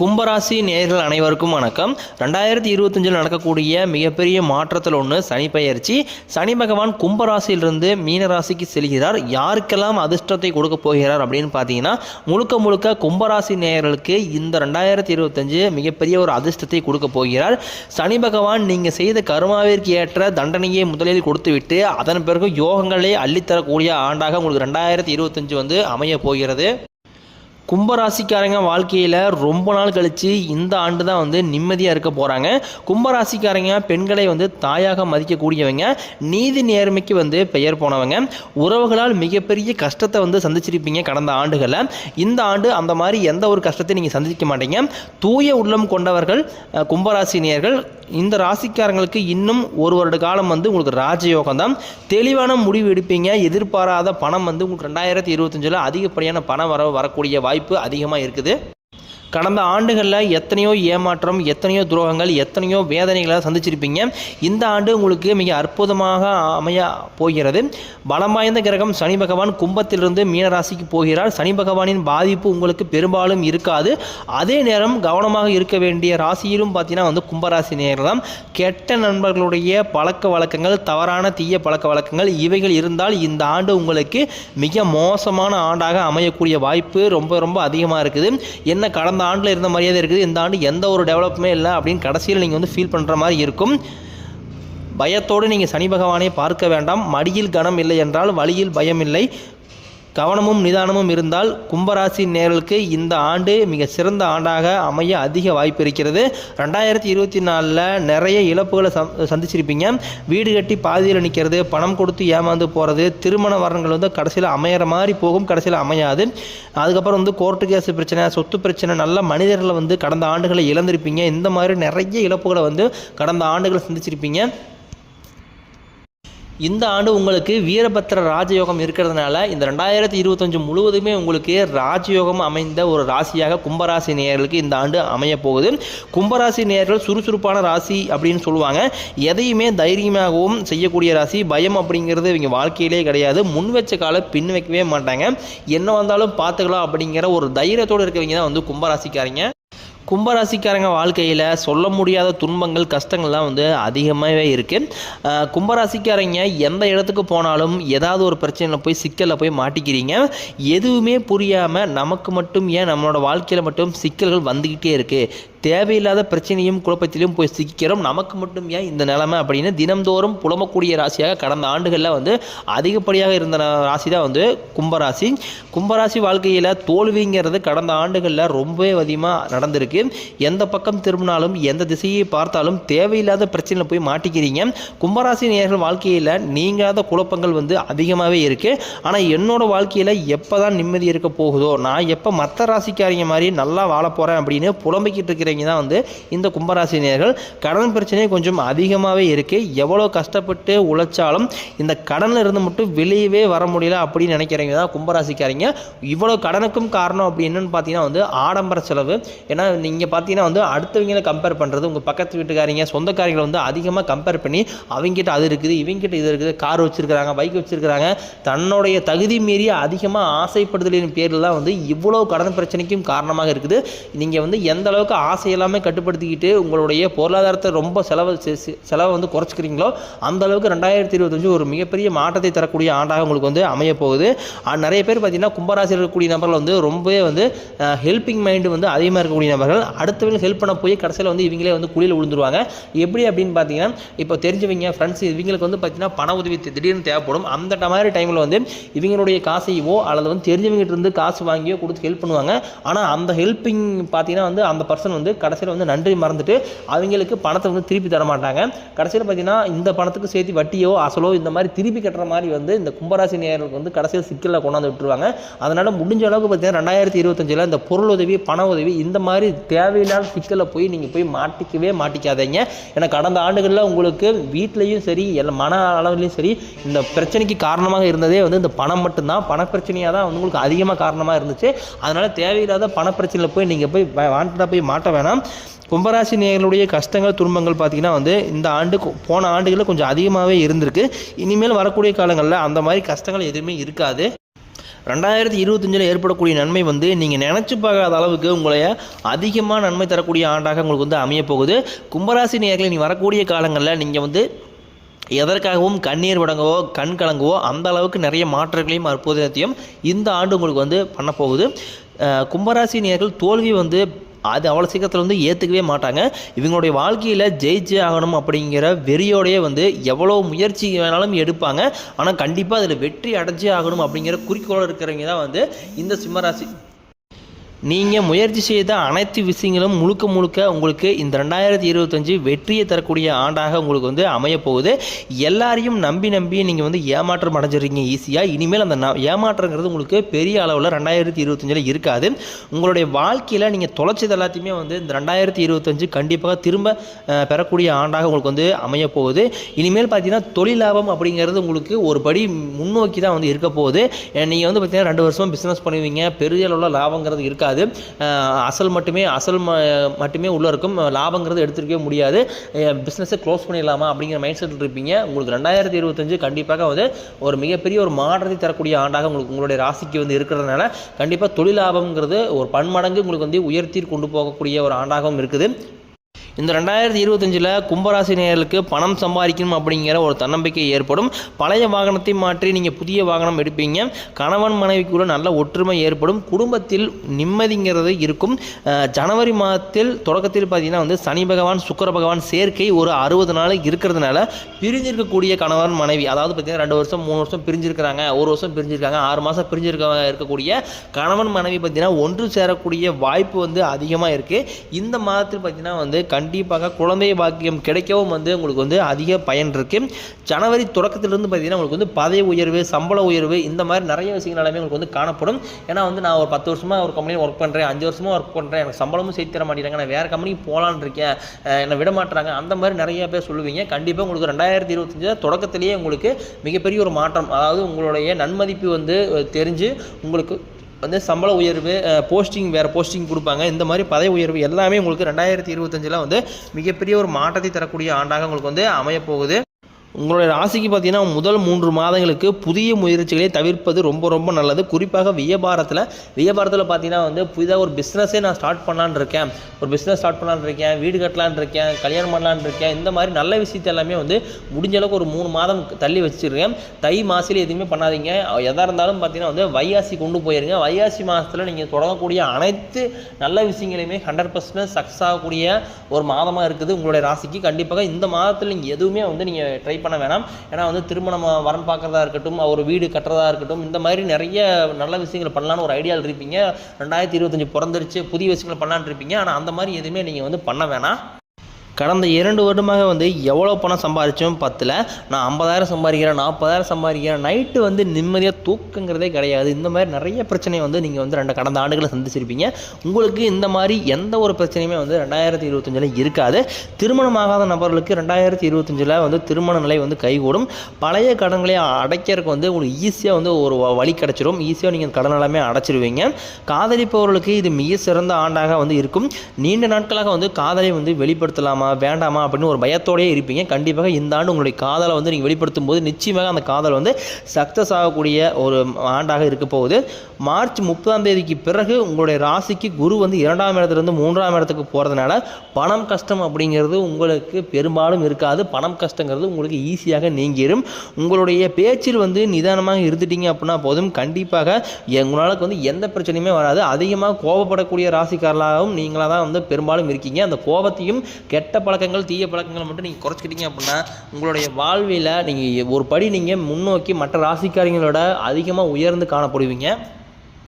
கும்பராசி நேயர்கள் அனைவருக்கும் வணக்கம். ரெண்டாயிரத்தி இருபத்தஞ்சில் நடக்கக்கூடிய மிகப்பெரிய மாற்றத்தில் ஒன்று சனி பயிற்சி. சனி பகவான் கும்பராசியிலிருந்து மீனராசிக்கு செல்கிறார். யாருக்கெல்லாம் அதிர்ஷ்டத்தை கொடுக்க போகிறார் அப்படின்னு பார்த்தீங்கன்னா முழுக்க முழுக்க கும்பராசி நேயர்களுக்கு இந்த ரெண்டாயிரத்தி இருபத்தஞ்சு மிகப்பெரிய ஒரு அதிர்ஷ்டத்தை கொடுக்க போகிறார். சனி பகவான் நீங்கள் செய்த கருமாவிற்கு ஏற்ற தண்டனையை முதலில் கொடுத்துவிட்டு அதன் பிறகு யோகங்களை அள்ளித்தரக்கூடிய ஆண்டாக உங்களுக்கு ரெண்டாயிரத்தி இருபத்தஞ்சு வந்து அமைய போகிறது. கும்பராசிக்காரங்க வாழ்க்கையில் ரொம்ப நாள் கழித்து இந்த ஆண்டு தான் வந்து நிம்மதியாக இருக்க போகிறாங்க கும்பராசிக்காரங்க பெண்களை வந்து தாயாக மதிக்கக்கூடியவங்க நீதி நேர்மைக்கு வந்து பெயர் போனவங்க. உறவுகளால் மிகப்பெரிய கஷ்டத்தை வந்து சந்திச்சிருப்பீங்க கடந்த ஆண்டுகளில். இந்த ஆண்டு அந்த மாதிரி எந்த ஒரு கஷ்டத்தையும் நீங்கள் சந்திக்க மாட்டீங்க. தூய உள்ளம் கொண்டவர்கள் கும்பராசி கும்பராசினியர்கள். இந்த ராசிக்காரங்களுக்கு இன்னும் ஒரு வருட காலம் வந்து உங்களுக்கு ராஜயோகம் தான் தெளிவான முடிவு எடுப்பீங்க. எதிர்பாராத பணம் வந்து உங்களுக்கு ரெண்டாயிரத்தி இருபத்தஞ்சில் அதிகப்படியான பணம் வர வரக்கூடிய வாய்ப்பு அதிகமாக இருக்குது. கடந்த ஆண்டுகளில் எத்தனையோ ஏமாற்றம் எத்தனையோ துரோகங்கள் எத்தனையோ வேதனைகளை சந்திச்சிருப்பீங்க. இந்த ஆண்டு உங்களுக்கு மிக அற்புதமாக அமைய போகிறது. பலம் வாய்ந்த கிரகம் சனி பகவான் கும்பத்திலிருந்து மீனராசிக்கு போகிறார். சனி பகவானின் பாதிப்பு உங்களுக்கு பெரும்பாலும் இருக்காது. அதே நேரம் கவனமாக இருக்க வேண்டிய ராசியிலும் பார்த்தீங்கன்னா வந்து கும்பராசி நேரம் தான் கெட்ட நண்பர்களுடைய பழக்க வழக்கங்கள் தவறான தீய பழக்க வழக்கங்கள் இவைகள் இருந்தால் இந்த ஆண்டு உங்களுக்கு மிக மோசமான ஆண்டாக அமையக்கூடிய வாய்ப்பு ரொம்ப ரொம்ப அதிகமாக இருக்குது. என்ன கடந்த ஆண்டில் இருந்த மரியாதை இருக்குது. இந்த ஆண்டு எந்த ஒரு டெவலப்புமே இல்லை அப்படின்னு கடைசியில் நீங்கள் வந்து ஃபீல் பண்ணுற மாதிரி இருக்கும். பயத்தோடு நீங்கள் சனி பகவானை பார்க்க வேண்டாம். மடியில் கனம் இல்லை என்றால் வழியில் பயம் இல்லை. கவனமும் நிதானமும் இருந்தால் கும்பராசி நேர்களுக்கு இந்த ஆண்டு மிக சிறந்த ஆண்டாக அமைய அதிக வாய்ப்பு இருக்கிறது. ரெண்டாயிரத்தி இருபத்தி நாலில் நிறைய இழப்புகளை சந் சந்திச்சிருப்பீங்க. வீடு கட்டி பாதியில் நிற்கிறது பணம் கொடுத்து ஏமாந்து போகிறது திருமண வரன்கள் வந்து கடைசியில் அமையிற மாதிரி போகும் கடைசியில் அமையாது. அதுக்கப்புறம் வந்து கோர்ட்டு கேஸ் பிரச்சனை சொத்து பிரச்சனை நல்ல மனிதர்களை வந்து கடந்த ஆண்டுகளை இழந்திருப்பீங்க. இந்த மாதிரி நிறைய இழப்புகளை வந்து கடந்த ஆண்டுகளை சந்திச்சிருப்பீங்க. இந்த ஆண்டு உங்களுக்கு வீரபத்திர ராஜயோகம் இருக்கிறதுனால இந்த ரெண்டாயிரத்தி இருபத்தஞ்சு முழுவதுமே உங்களுக்கு ராஜயோகம் அமைந்த ஒரு ராசியாக கும்பராசி நேயர்களுக்கு இந்த ஆண்டு அமைய போகுது. கும்பராசி நேயர்கள் சுறுசுறுப்பான ராசி அப்படின்னு சொல்லுவாங்க. எதையுமே தைரியமாகவும் செய்யக்கூடிய ராசி. பயம் அப்படிங்கிறது இவங்க வாழ்க்கையிலே கிடையாது. முன் வச்ச கால பின் வைக்கவே மாட்டாங்க. என்ன வந்தாலும் பார்த்துக்கலாம் அப்படிங்கிற ஒரு தைரியத்தோடு இருக்கவங்க தான் வந்து கும்பராசிக்காரங்க. கும்பராசிக்காரங்க வாழ்க்கையில் சொல்ல முடியாத துன்பங்கள் கஷ்டங்கள்லாம் வந்து அதிகமாகவே இருக்குது கும்பராசிக்காரங்க எந்த இடத்துக்கு போனாலும் ஏதாவது ஒரு பிரச்சனையில் போய் சிக்கலில் போய் மாட்டிக்கிறீங்க. எதுவுமே புரியாமல் நமக்கு மட்டும் ஏன் நம்மளோட வாழ்க்கையில் மட்டும் சிக்கல்கள் வந்துக்கிட்டே இருக்குது தேவையில்லாத பிரச்சனையும் குழப்பத்திலும் போய் சிக்கிறோம் நமக்கு மட்டும் ஏன் இந்த நிலைமை அப்படின்னு தினம்தோறும் புலம்பக்கூடிய ராசியாக கடந்த ஆண்டுகளில் வந்து அதிகப்படியாக இருந்த ராசி தான் வந்து கும்பராசி. கும்பராசி வாழ்க்கையில் தோல்விங்கிறது கடந்த ஆண்டுகளில் ரொம்பவே அதிகமாக நடந்திருக்கு. எந்த பக்கம் திரும்பினாலும் எந்த திசையை பார்த்தாலும் தேவையில்லாத பிரச்சனையில் போய் மாட்டிக்கிறீங்க. கும்பராசி நேர்கள் வாழ்க்கையில் நீங்காத குழப்பங்கள் வந்து அதிகமாகவே இருக்குது ஆனால் என்னோட வாழ்க்கையில் எப்போ தான் நிம்மதி இருக்க போகுதோ நான் எப்போ மற்ற ராசிக்காரங்க மாதிரி நல்லா வாழ போகிறேன் அப்படின்னு புலம்பிக்கிட்டு இருக்கிறவங்க தான் வந்து இந்த கும்பராசி நேர்கள் கடன் பிரச்சனை கொஞ்சம் அதிகமாகவே இருக்குது எவ்வளோ கஷ்டப்பட்டு உழைச்சாலும் இந்த கடனில் இருந்து மட்டும் வெளியவே வர முடியல அப்படின்னு நினைக்கிறவங்க தான் கும்பராசிக்காரங்க. இவ்வளோ கடனுக்கும் காரணம் அப்படி என்னன்னு பார்த்தீங்கன்னா வந்து ஆடம்பர செலவு. ஏன்னா நீங்கள் பார்த்தீங்கன்னா வந்து அடுத்தவங்களை கம்பேர் பண்ணுறது உங்கள் பக்கத்து வீட்டுக்காரங்க சொந்தக்காரங்களை வந்து அதிகமாக கம்பேர் பண்ணி அவங்ககிட்ட அது இருக்குது இவங்ககிட்ட இது இருக்குது கார் வச்சுருக்கிறாங்க பைக் வச்சுருக்கிறாங்க. தன்னுடைய தகுதி மீறி அதிகமாக ஆசைப்படுதலின் பேரில் தான் வந்து இவ்வளோ கடன் பிரச்சனைக்கும் காரணமாக இருக்குது. நீங்கள் வந்து எந்த அளவுக்கு ஆசை எல்லாமே கட்டுப்படுத்திக்கிட்டு உங்களுடைய பொருளாதாரத்தை ரொம்ப செலவு செ- செலவை வந்து குறைச்சிக்கிறீங்களோ அந்த அளவுக்கு ரெண்டாயிரத்தி இருபத்தஞ்சு ஒரு மிகப்பெரிய மாற்றத்தை தரக்கூடிய ஆண்டாக உங்களுக்கு வந்து அமைய போகுது. நிறைய பேர் பார்த்தீங்கன்னா கும்பராசியில் இருக்கக்கூடிய நபர்கள் வந்து ரொம்பவே வந்து ஹெல்பிங் மைண்டு வந்து அதிகமாக இருக்கக்கூடிய நபர்கள். அடுத்தவங்க ஹெல்ப் பண்ண போய் கடைசியில் வந்து இவங்களே வந்து குழியில் விழுந்துருவாங்க. எப்படி அப்படின்னு பார்த்தீங்கன்னா இப்போ தெரிஞ்சவங்க ஃப்ரெண்ட்ஸ் இவங்களுக்கு வந்து பார்த்தீங்கன்னா பண உதவி திடீர்னு தேவைப்படும். அந்த மாதிரி டைமில் வந்து இவங்களுடைய காசையோ அல்லது வந்து தெரிஞ்சவங்கிட்ட இருந்து காசு வாங்கியோ கொடுத்து ஹெல்ப் பண்ணுவாங்க. ஆனால் அந்த ஹெல்ப்பிங் பார்த்தீங்கன்னா வந்து அந்த பர்சன் வந்து கடைசியில் வந்து நன்றி மறந்துட்டு அவங்களுக்கு பணத்தை வந்து திருப்பி தர மாட்டாங்க. கடைசியில் பார்த்தீங்கன்னா இந்த பணத்துக்கு சேர்த்து வட்டியோ அசலோ இந்த மாதிரி திருப்பி கட்டுற மாதிரி வந்து இந்த கும்பராசி நேயர்களுக்கு வந்து கடைசியில் சிக்கலில் கொண்டாந்து விட்டுருவாங்க. அதனால் முடிஞ்ச அளவுக்கு பார்த்தீங்கன்னா ரெண்டாயிரத்தி இருபத்தஞ்சில் இந்த பொருள் உதவி பண உதவி இந்த மாதிரி தேவையில்லாத சிக்கலில் போய் நீங்கள் போய் மாட்டிக்கவே மாட்டிக்காதீங்க. ஏன்னா கடந்த ஆண்டுகளில் உங்களுக்கு வீட்லேயும் சரி எல்லா மன அளவுலேயும் சரி இந்த பிரச்சனைக்கு காரணமாக இருந்ததே வந்து இந்த பணம் மட்டும்தான். பண பிரச்சனையாக தான் வந்து உங்களுக்கு அதிகமாக காரணமாக இருந்துச்சு. அதனால் தேவையில்லாத பண பிரச்சனையில் போய் நீங்கள் போய் வாண்டடாக போய் மாட்ட வேணாம். கும்பராசி நேயர்களுடைய கஷ்டங்கள் துன்பங்கள் பார்த்தீங்கன்னா வந்து இந்த ஆண்டு போன ஆண்டுகளில் கொஞ்சம் அதிகமாகவே இருந்திருக்கு. இனிமேல் வரக்கூடிய காலங்களில் அந்த மாதிரி கஷ்டங்கள் எதுவுமே இருக்காது. ரெண்டாயிரத்தி இருபத்தஞ்சில் ஏற்படக்கூடிய நன்மை வந்து நீங்கள் நினச்சி பார்க்காத அளவுக்கு உங்களைய அதிகமாக நன்மை தரக்கூடிய ஆண்டாக உங்களுக்கு வந்து அமையப்போகுது. கும்பராசி நேர்களை நீ வரக்கூடிய காலங்களில் நீங்கள் வந்து எதற்காகவும் கண்ணீர் விடங்கவோ கண் கலங்கவோ அந்த அளவுக்கு நிறைய மாற்றங்களையும் அற்புதத்தையும் இந்த ஆண்டு உங்களுக்கு வந்து பண்ண போகுது கும்பராசி நேர்கள் தோல்வி வந்து அது அவ்வளோ சீக்கிரத்தில் வந்து ஏற்றுக்கவே மாட்டாங்க. இவங்களுடைய வாழ்க்கையில் ஜெயிச்சே ஆகணும் அப்படிங்கிற வெறியோடையே வந்து எவ்வளோ முயற்சி வேணாலும் எடுப்பாங்க. ஆனால் கண்டிப்பாக அதில் வெற்றி அடைஞ்சே ஆகணும் அப்படிங்கிற குறிக்கோள் இருக்கிறவங்க தான் வந்து இந்த சிம்மராசி நீங்கள் முயற்சி செய்த அனைத்து விஷயங்களும் முழுக்க முழுக்க உங்களுக்கு இந்த ரெண்டாயிரத்தி இருபத்தஞ்சி வெற்றியை தரக்கூடிய ஆண்டாக உங்களுக்கு வந்து அமைய போகுது எல்லாரையும் நம்பி நம்பி நீங்கள் வந்து ஏமாற்றம் அடைஞ்சிருக்கீங்க ஈஸியாக இனிமேல் அந்த ந- ஏமாற்றங்கிறது உங்களுக்கு பெரிய அளவில் ரெண்டாயிரத்தி இருபத்தஞ்சில் இருக்காது. உங்களுடைய வாழ்க்கையில் நீங்கள் தொலைச்சது எல்லாத்தையுமே வந்து இந்த ரெண்டாயிரத்தி இருபத்தஞ்சு கண்டிப்பாக திரும்ப பெறக்கூடிய ஆண்டாக உங்களுக்கு வந்து அமைய போகுது இனிமேல் பார்த்தீங்கன்னா தொழில் லாபம் அப்படிங்கிறது உங்களுக்கு ஒரு படி முன்னோக்கி தான் வந்து இருக்க போகுது நீங்கள் வந்து பார்த்தீங்கன்னா ரெண்டு வருஷம் பிஸ்னஸ் பண்ணுவீங்க. பெரிய அளவில் லாபங்கிறது இருக்காது அசல் மட்டுமே அசல் ம மட்டுமே உள்ளே இருக்கும். லாபங்கிறது எடுத்துருக்கவே முடியாது. பிஸ்னஸை க்ளோஸ் பண்ணிடலாமா அப்படிங்கிற மைண்ட் செட்டில் இருப்பீங்க. உங்களுக்கு ரெண்டாயிரத்தி இருபத்தஞ்சு கண்டிப்பாக வந்து ஒரு மிகப்பெரிய ஒரு மாற்றத்தை தரக்கூடிய ஆண்டாக உங்களுக்கு உங்களுடைய ராசிக்கு வந்து இருக்கிறதுனால கண்டிப்பாக தொழில் லாபம்ங்கிறது ஒரு பன்மடங்கு உங்களுக்கு வந்து உயர்த்தி கொண்டு போகக்கூடிய ஒரு ஆண்டாகவும் இருக்குது. இந்த ரெண்டாயிரத்தி இருபத்தஞ்சில் கும்பராசி நேயர்களுக்கு பணம் சம்பாதிக்கணும் அப்படிங்கிற ஒரு தன்னம்பிக்கை ஏற்படும். பழைய வாகனத்தை மாற்றி நீங்கள் புதிய வாகனம் எடுப்பீங்க. கணவன் மனைவிக்குள்ள நல்ல ஒற்றுமை ஏற்படும். குடும்பத்தில் நிம்மதிங்கிறது இருக்கும். ஜனவரி மாதத்தில் தொடக்கத்தில் பார்த்தீங்கன்னா வந்து சனி பகவான் சுக்கர பகவான் சேர்க்கை ஒரு அறுபது நாள் இருக்கிறதுனால பிரிஞ்சிருக்கக்கூடிய கணவன் மனைவி அதாவது பார்த்தீங்கன்னா ரெண்டு வருஷம் மூணு வருஷம் பிரிஞ்சிருக்கிறாங்க ஒரு வருஷம் பிரிஞ்சிருக்காங்க ஆறு மாதம் பிரிஞ்சிருக்க இருக்கக்கூடிய கணவன் மனைவி பார்த்தீங்கன்னா ஒன்று சேரக்கூடிய வாய்ப்பு வந்து அதிகமாக இருக்குது இந்த மாதத்தில் பார்த்தீங்கன்னா வந்து கண்டிப்பாக குழந்தை பாக்கியம் கிடைக்கவும் வந்து உங்களுக்கு வந்து அதிக பயன் இருக்குது ஜனவரி தொடக்கத்திலிருந்து பார்த்தீங்கன்னா உங்களுக்கு வந்து பதவி உயர்வு சம்பள உயர்வு இந்த மாதிரி நிறைய விஷயங்கள் எல்லாமே உங்களுக்கு வந்து காணப்படும். ஏன்னா வந்து நான் ஒரு பத்து வருஷமாக ஒரு கம்பெனியில் ஒர்க் பண்ணுறேன் அஞ்சு வருஷமாக ஒர்க் பண்ணுறேன் எனக்கு சம்பளமும் சேர்த்து தர மாட்டேங்கிறாங்க நான் வேறு கம்பெனிக்கு போகலான்னு இருக்கேன் என்னை விட மாட்டுறாங்க அந்த மாதிரி நிறைய பேர் சொல்லுவீங்க. கண்டிப்பாக உங்களுக்கு ரெண்டாயிரத்தி இருபத்தஞ்சு தொடக்கத்திலேயே உங்களுக்கு மிகப்பெரிய ஒரு மாற்றம் அதாவது உங்களுடைய நன்மதிப்பு வந்து தெரிஞ்சு உங்களுக்கு வந்து சம்பள உயர்வு போஸ்டிங் வேறு போஸ்டிங் கொடுப்பாங்க. இந்த மாதிரி பதவி உயர்வு எல்லாமே உங்களுக்கு ரெண்டாயிரத்தி இருபத்தஞ்சில் வந்து மிகப்பெரிய ஒரு மாற்றத்தை தரக்கூடிய ஆண்டாக உங்களுக்கு வந்து அமையப் போகுது உங்களுடைய ராசிக்கு பார்த்தீங்கன்னா முதல் மூன்று மாதங்களுக்கு புதிய முயற்சிகளை தவிர்ப்பது ரொம்ப ரொம்ப நல்லது. குறிப்பாக வியாபாரத்தில் வியாபாரத்தில் பார்த்தீங்கன்னா வந்து புதிதாக ஒரு பிஸ்னஸே நான் ஸ்டார்ட் பண்ணலான் இருக்கேன். ஒரு பிஸ்னஸ் ஸ்டார்ட் பண்ணலான்னு இருக்கேன் வீடு கட்டலான்னு இருக்கேன் கல்யாணம் பண்ணலான்னு இருக்கேன். இந்த மாதிரி நல்ல விஷயத்தை எல்லாமே வந்து முடிஞ்ச அளவுக்கு ஒரு மூணு மாதம் தள்ளி வச்சுருக்கேன். தை மாசில் எதுவுமே பண்ணாதீங்க. எதாக இருந்தாலும் பார்த்தீங்கன்னா வந்து வைகாசி கொண்டு போயிருங்க. வைகாசி மாதத்தில் நீங்கள் தொடங்கக்கூடிய அனைத்து நல்ல விஷயங்களையுமே ஹண்ட்ரட் பர்சன்ட் சக்ஸஸ் ஆகக்கூடிய ஒரு மாதமாக இருக்குது உங்களுடைய ராசிக்கு. கண்டிப்பாக இந்த மாதத்தில் நீங்கள் எதுவுமே வந்து நீங்கள் ட்ரை பண்ண வேணாம். ஏன்னா வந்து திருமணம் வரன் பார்க்குறதா இருக்கட்டும் ஒரு வீடு கட்டுறதா இருக்கட்டும் இந்த மாதிரி நிறைய நல்ல விஷயங்கள் பண்ணலான்னு ஒரு ஐடியாவில் இருப்பீங்க. ரெண்டாயிரத்தி இருபத்தஞ்சி பிறந்துருச்சு புதிய விஷயங்கள் பண்ணலான்னு இருப்பீங்க. ஆனால் அந்த மாதிரி எதுவுமே நீங்கள் வந்து பண்ண வேணாம். கடந்த இரண்டு வருடமாக வந்து எவ்வளோ பணம் சம்பாதிச்சோம் பத்தில்? நான் ஐம்பதாயிரம் சம்பாதிக்கிறேன் நாற்பதாயிரம் சம்பாதிக்கிறேன். நைட்டு வந்து நிம்மதியாக தூக்கங்கிறதே கிடையாது. இந்த மாதிரி நிறைய பிரச்சனையை வந்து நீங்கள் வந்து ரெண்டு கடந்த ஆண்டுகளை சந்திச்சிருப்பீங்க. உங்களுக்கு இந்த மாதிரி எந்த ஒரு பிரச்சனையுமே வந்து ரெண்டாயிரத்தி இருபத்தஞ்சில் இருக்காது. திருமணமாகாத நபர்களுக்கு ரெண்டாயிரத்தி இருபத்தஞ்சில் வந்து திருமண நிலை வந்து கைகூடும். பழைய கடன்களை அடைக்கிறதுக்கு வந்து உங்களுக்கு ஈஸியாக வந்து ஒரு வ- வழி கிடச்சிரும். ஈஸியாக நீங்கள் கடன் எல்லாமே அடைச்சிருவீங்க. காதலிப்பவர்களுக்கு இது மிக சிறந்த ஆண்டாக வந்து இருக்கும். நீண்ட நாட்களாக வந்து காதலை வந்து வெளிப்படுத்தலாமா? வேண்டாமா அப்படின்னு ஒரு பயத்தோடயே இருப்பீங்க. கண்டிப்பாக இந்த ஆண்டு உங்களுடைய காதலை வந்து நீங்கள் வெளிப்படுத்தும் போது நிச்சயமாக அந்த காதல் வந்து சக்ஸஸ் ஆகக்கூடிய ஒரு ஆண்டாக இருக்க போகுது. மார்ச் முப்பதாம் தேதிக்கு பிறகு உங்களுடைய ராசிக்கு குரு வந்து இரண்டாம் இடத்துலேருந்து மூன்றாம் இடத்துக்கு போகிறதுனால பணம் கஷ்டம் அப்படிங்கிறது உங்களுக்கு பெரும்பாலும் இருக்காது. பணம் கஷ்டங்கிறது உங்களுக்கு ஈஸியாக நீங்கிடும் உங்களுடைய பேச்சில் வந்து நிதானமாக இருந்துட்டீங்க அப்படின்னா போதும். கண்டிப்பாக உங்களுக்கு வந்து எந்த பிரச்சனையுமே வராது. அதிகமாக கோபப்படக்கூடிய ராசிக்காரர்களாகவும் நீங்களாக தான் வந்து பெரும்பாலும் இருக்கீங்க. அந்த கோபத்தையும் கெட்ட கெட்ட பழக்கங்கள் தீய பழக்கங்கள் மட்டும் நீங்கள் குறைச்சிக்கிட்டீங்க அப்படின்னா உங்களுடைய வாழ்வில் நீங்கள் ஒரு படி நீங்கள் முன்னோக்கி மற்ற ராசிக்காரங்களோட அதிகமாக உயர்ந்து காணப்படுவீங்க.